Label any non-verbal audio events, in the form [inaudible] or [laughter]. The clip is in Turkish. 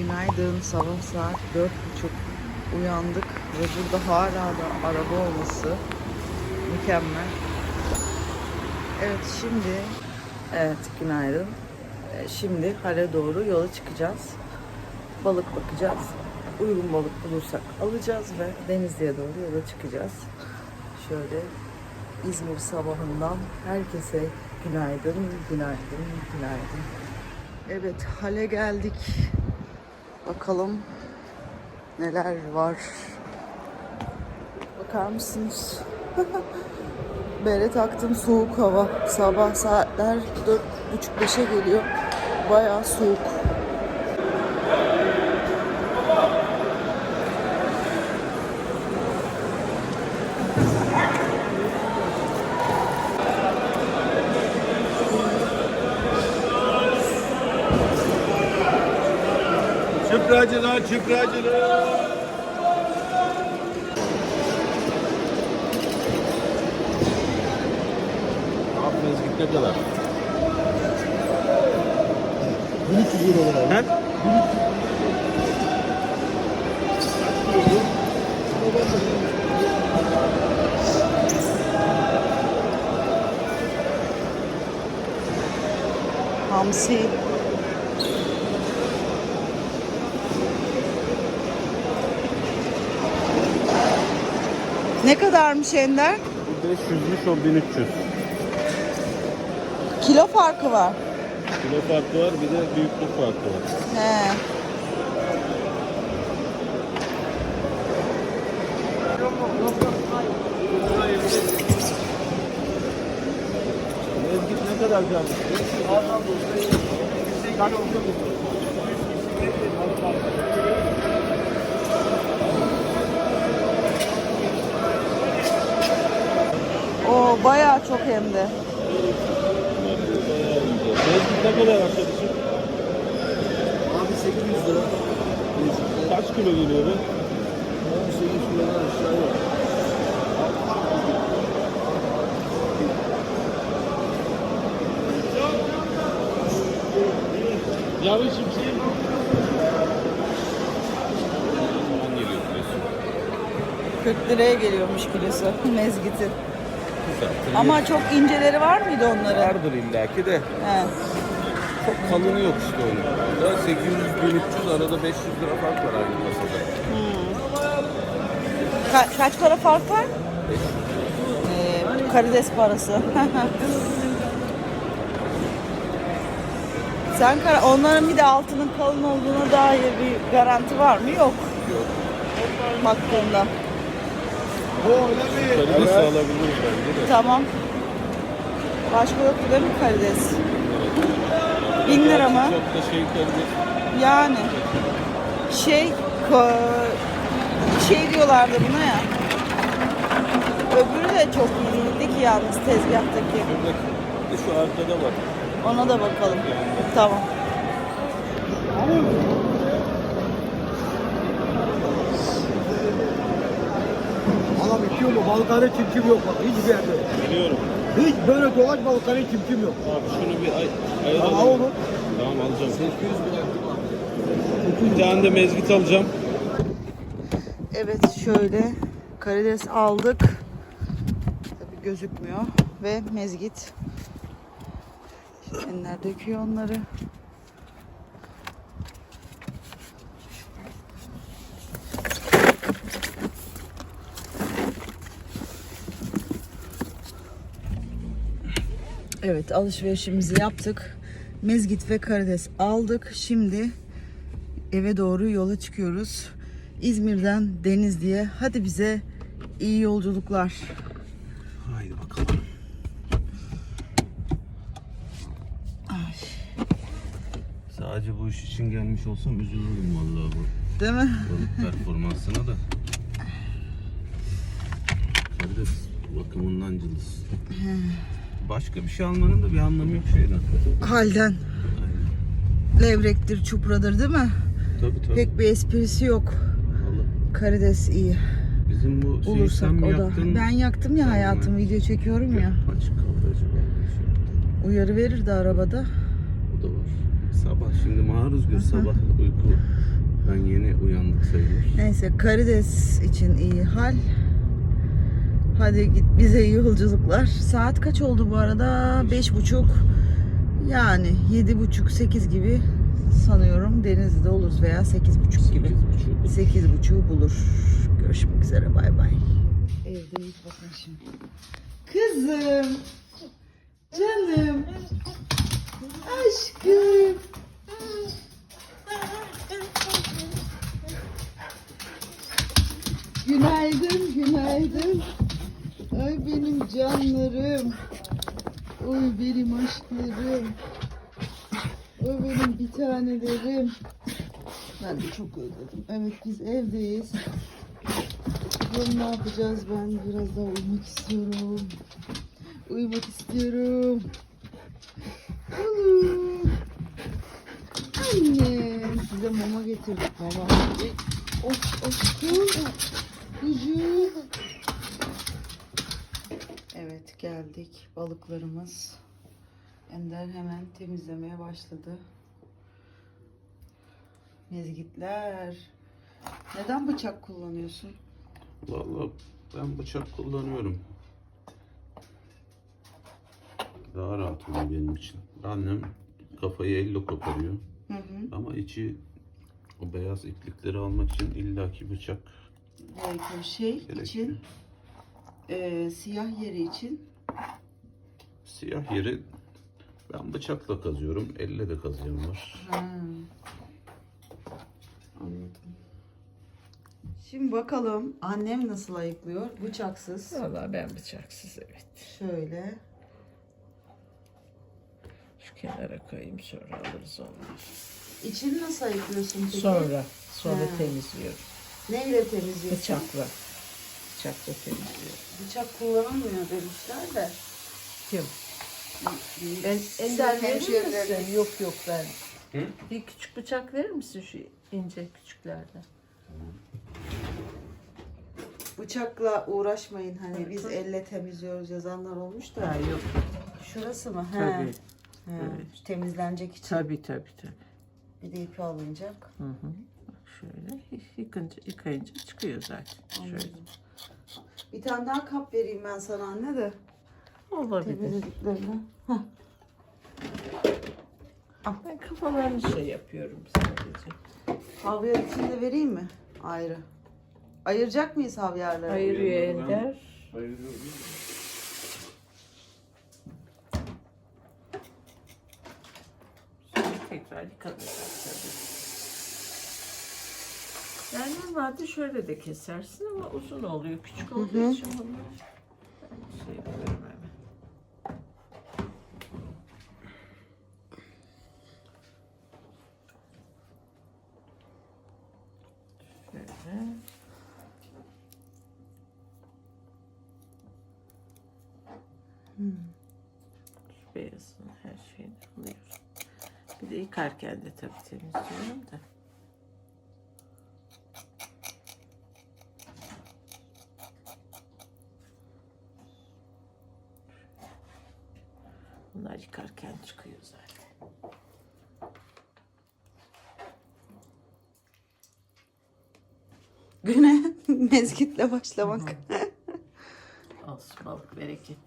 Günaydın. Sabah saat dört buçuk uyandık ve burada hala da araba olması mükemmel. Evet şimdi evet günaydın. Ee, Şimdi hale doğru yola çıkacağız. Balık bakacağız. Uygun balık bulursak alacağız ve Denizli'ye doğru yola çıkacağız. Şöyle İzmir sabahından herkese günaydın, günaydın, günaydın. Evet, hale geldik. Bakalım neler var. Bakar mısınız? [laughs] Bere taktım soğuk hava. Sabah saatler 4.30-5'e geliyor. Bayağı soğuk. Çıpracılar, çıpracılar. Ne yapıyorsunuz git ne kadar? 1300 lira He? Hamsi. Ne kadarmış Ender? Bu 500'müş o 1300. Kilo farkı var. Kilo farkı var bir de büyüklük farkı var. He. Mezgit ne kadar gelmiş? O çok hem de. Mezgit ne kadar arkadaşım? Abi 800 lira. Kaç kilo geliyor bu? 18 kilodan aşağı yok. Yavru şimşeği geliyor kilosu. 40 liraya geliyormuş kilosu [laughs] mezgitin. Zaten Ama çok inceleri var mıydı onların? vardır illaki de He. çok kalını yok işte onun. Da 800 1300 arada 500 lira fark var aynı masada. Ka- kaç para fark var? Ee, karides parası. [laughs] Sen kara- onların bir de altının kalın olduğuna dair bir garanti var mı? Yok. Yok. Baktığında. Karides alabiliriz bence de. Tamam. Başka yoktu değil mi karides? Bin lira mı? Çok da şey karides. Yani şey ko- şey diyorlardı buna ya. Öbürü de çok iyi değildi ki yalnız tezgahtaki. De şu arkada var. Ona da bakalım. Tamam. Adam itiyor mu? Balıkhane kim kim yok bak hiçbir yerde. Biliyorum. Hiç böyle dolaş balıkhane kim kim yok. Abi şunu bir ay ayıralım. Tamam, onu. Tamam alacağım. 800 lira. Bir tane de mezgit alacağım. Evet şöyle karides aldık. Tabii gözükmüyor ve mezgit. Enler döküyor onları. Evet alışverişimizi yaptık. Mezgit ve karides aldık. Şimdi eve doğru yola çıkıyoruz. İzmir'den Denizli'ye. Hadi bize iyi yolculuklar. Haydi bakalım. Ay, Sadece bu iş için gelmiş olsam üzülürüm vallahi bu değil mi? balık performansına da. [laughs] Karides bakımından cılız. Başka bir şey almanın da bir anlamı yok şeyden. Halden. Aynen. Levrektir, çupradır değil mi? Tabii tabii. Pek bir esprisi yok. Vallahi. Karides iyi. Bizim bu şeyi Bulursak sen mi o da. yaktın? Ben yaktım ya hayatım. Video çekiyorum ya. Açık kaldı acaba. Şey. Uyarı verirdi arabada. O da var. Sabah şimdi maruz gör sabah uykudan yeni uyandık sayılır. Neyse karides için iyi hal. Hadi git bize iyi yolculuklar. Saat kaç oldu bu arada? Beş buçuk. Yani yedi buçuk sekiz gibi sanıyorum denizde oluruz veya sekiz buçuk gibi. Sekiz buçuğu bulur. Görüşmek üzere bay bay. Evdeyiz bakın şimdi. Kızım. Canım. Aşkım. Günaydın, günaydın. Ay benim canlarım. Oy benim aşklarım. Oy benim bir tanelerim. Ben de çok özledim. Evet biz evdeyiz. Bakalım ne yapacağız ben biraz daha uyumak istiyorum. Uyumak istiyorum. Anne. Size mama getirdik. Of of of. Kuzu. Evet geldik balıklarımız. Ender hemen temizlemeye başladı. Mezgitler. Neden bıçak kullanıyorsun? Vallahi ben bıçak kullanıyorum. Daha rahat oluyor benim için. Annem kafayı elle koparıyor. Hı hı. Ama içi o beyaz iplikleri almak için illaki bıçak Gerekiyor şey gerekiyor. için e, siyah yeri için Siyah yeri ben bıçakla kazıyorum. Elle de kazıyan var. Ha. Anladım. Şimdi bakalım annem nasıl ayıklıyor bıçaksız. Valla ben bıçaksız evet. Şöyle. Şu kenara koyayım sonra alırız onları. İçini nasıl ayıklıyorsun peki? Sonra, sonra Ha. temizliyorum. Neyle temizliyorsun? Bıçakla. Bıçakla temizliyorum. Bıçak kullanılmıyor demişler de. Kim? Ben Ender verir misin? Yok yok ben. Hı? Bir küçük bıçak verir misin şu ince küçüklerden? Bıçakla uğraşmayın hani biz elle temizliyoruz yazanlar olmuş da. Ha yok. Şurası mı? He. Tabii. He. Evet. Temizlenecek için. Tabii tabii tabii. Bir de ipi alınacak. Hı hı. Bak şöyle yıkınca, yıkayınca çıkıyor zaten. Şöyle. Bir tane daha kap vereyim ben sana anne de. Olabilir. Temizlediklerini. Ben kafalarını şey yapıyorum sadece. Havyar için de vereyim mi? Ayrı. Ayıracak mıyız havyarları? Ayırıyor. Ender. Sonra tekrar yıkanacak tabii. Yani normalde şöyle de kesersin ama uzun oluyor. Küçük olduğu için bunlar. Ben şey yapıyorum hemen. Şöyle. Şu beyazın her şeyini alıyorum. Bir de yıkarken de tabii temizliyorum da. Bunlar yıkarken çıkıyor zaten. Güne [laughs] mezgitle başlamak. Olsun balık bereket.